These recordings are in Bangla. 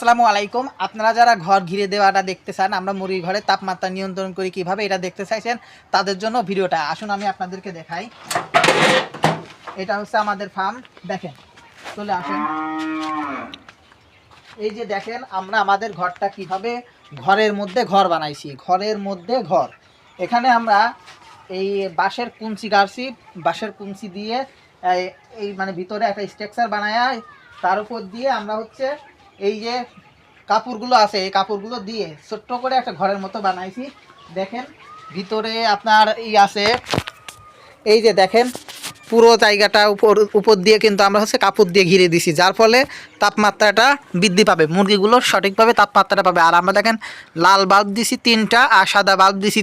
আসসালামু আলাইকুম। আপনারা যারা ঘর ঘিরে দেওয়াটা দেখতে চান, আমরা মুরগির ঘরে তাপমাত্রা নিয়ন্ত্রণ করি কীভাবে এটা দেখতে চাইছেন, তাদের জন্য ভিডিওটা। আসুন আমি আপনাদেরকে দেখাই। এটা হচ্ছে আমাদের ফার্ম দেখেন, চলে আসেন। এই যে দেখেন, আমরা আমাদের ঘরটা কীভাবে ঘরের মধ্যে ঘর বানাইছি। ঘরের মধ্যে ঘর। এখানে আমরা এই বাঁশের কুঞ্চি গাড়ছি। বাঁশের কুঞ্চি দিয়ে, এই- এই মানে ভিতরে একটা স্ট্রাকচার বানায়, তার উপর দিয়ে আমরা হচ্ছে এই যে কাপড়গুলো আছে, এই কাপড়গুলো দিয়ে ছোট্ট করে একটা ঘরের মতো বানাইছি। দেখেন, ভিতরে আপনার ই আছে, এই যে দেখেন, পুরো জায়গাটা উপর উপর দিয়ে কিন্তু আমরা হচ্ছে কাপড় দিয়ে ঘিরে দিছি। যার ফলে তাপমাত্রাটা বৃদ্ধি পাবে, মুরগিগুলো সঠিকভাবে তাপমাত্রাটা পাবে। আর আমরা দেখেন, লাল বাল্ব দিছি তিনটা আর সাদা বাল্ব দিছি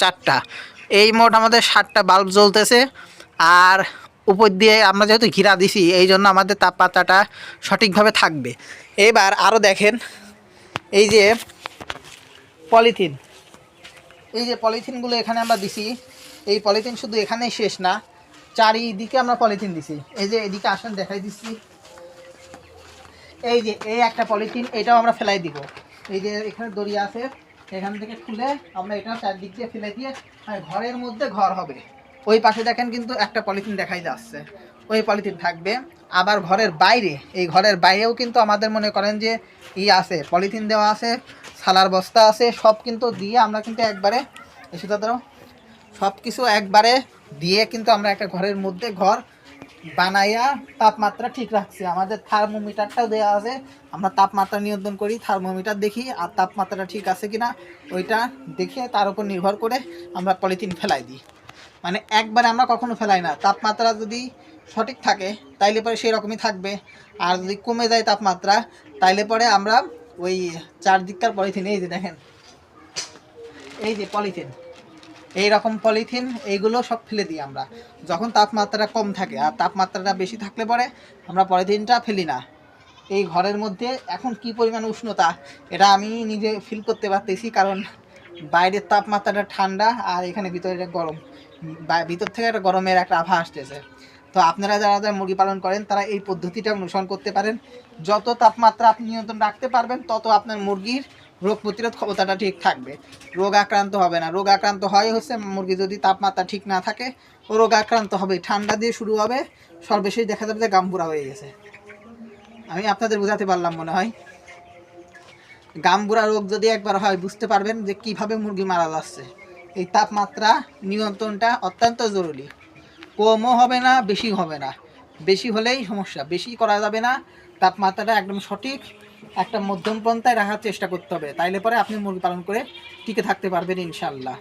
চারটা। এই মোট আমাদের সাতটা বাল্ব জ্বলতেছে। আর উপর দিয়ে আমরা যেহেতু ঘিরা দিছি, এই জন্য আমাদের তাপমাত্রাটা সঠিকভাবে থাকবে। এবার আরও দেখেন, এই যে পলিথিন। এই যে পলিথিনগুলো এখানে আমরা দিছি, এই পলিথিন শুধু এখানেই শেষ না, চারিদিকে আমরা পলিথিন দিছি। এই যে এদিকে আসেন, দেখাই দিচ্ছি। এই যে এই একটা পলিথিন, এটাও আমরা ফেলাই দিব। এই যে এখানে দড়ি আছে, এখান থেকে খুলে আমরা এটা চারদিক দিয়ে ফেলে দিয়ে ঘরের মধ্যে ঘর হবে। ওই পাশে দেখেন কিন্তু একটা পলিথিন দেখাই যাচ্ছে। ওই পলিথিন থাকবে। আবার ঘরের বাইরে, এই ঘরের বাইরেও কিন্তু আমাদের মনে করেন যে ই আছে, পলিথিন দেওয়া আছে, সালার বস্তা আছে, সব কিন্তু দিয়ে আমরা কিন্তু একবারে এসে ধরো, সব কিছু একবারে দিয়ে কিন্তু আমরা একটা ঘরের মধ্যে ঘর বানাইয়া তাপমাত্রা ঠিক রাখছি। আমাদের থার্মোমিটারটাও দেওয়া আছে। আমরা তাপমাত্রা নিয়ন্ত্রণ করি, থার্মোমিটার দেখি আর তাপমাত্রাটা ঠিক আছে কিনা, ওইটা দেখে তার উপর নির্ভর করে আমরা পলিথিন ফেলাই দিই। মানে একবারে আমরা কখনো ফেলাই না। তাপমাত্রা যদি সঠিক থাকে, তাইলে পরে সেই রকমই থাকবে। আর যদি কমে যায় তাপমাত্রা, তাইলে পরে আমরা ওই চারদিককার পলিথিন, এই যে দেখেন, এই যে পলিথিন এই রকম পলিথিন, এইগুলো সব ফেলে দিই আমরা। যখন তাপমাত্রা কম থাকে, আর তাপমাত্রাটা বেশি থাকলে পরে আমরা পলিথিনটা ফেলি না। এই ঘরের মধ্যে এখন কি পরিমাণ উষ্ণতা, এটা আমি নিজে ফিল করতে পারতেছি, কারণ বাইরের তাপমাত্রাটা ঠান্ডা আর এখানে ভিতরে গরম। ভিতর থেকে একটা গরমের একটা আভা আসতেছে। তো আপনারা যারা যারা মুরগি পালন করেন, তারা এই পদ্ধতিটা অনুসরণ করতে পারেন। যত তাপমাত্রা আপনি নিয়ন্ত্রণ রাখতে পারবেন, তত আপনার মুরগির রোগ প্রতিরোধ ক্ষমতাটা ঠিক থাকবে। রোগ আক্রান্ত হবে না। রোগ আক্রান্ত হয় হচ্ছে মুরগি যদি তাপমাত্রা ঠিক না থাকে ও রোগ আক্রান্ত হবে। ঠান্ডা দিয়ে শুরু হবে। সর্বশেষ দেখা যাবে যে গাম্বুরা হয়ে গেছে। আমি আপনাদের বোঝাতে পারলাম মনে হয়। গাম্বুরা রোগ যদি একবার হয়, বুঝতে পারবেন যে কীভাবে মুরগি মারা যাচ্ছে। এই তাপমাত্রা নিয়ন্ত্রণটা অত্যন্ত জরুরি। কমও হবে না বেশি হবে না। বেশি হলেই সমস্যা, বেশি করা যাবে না। তাপমাত্রাটা একদম সঠিক একটা মধ্যম পন্থায় রাখার চেষ্টা করতে হবে। তাইলে পরে আপনি মুরগি পালন করে টিকে থাকতে পারবেন ইনশাল্লাহ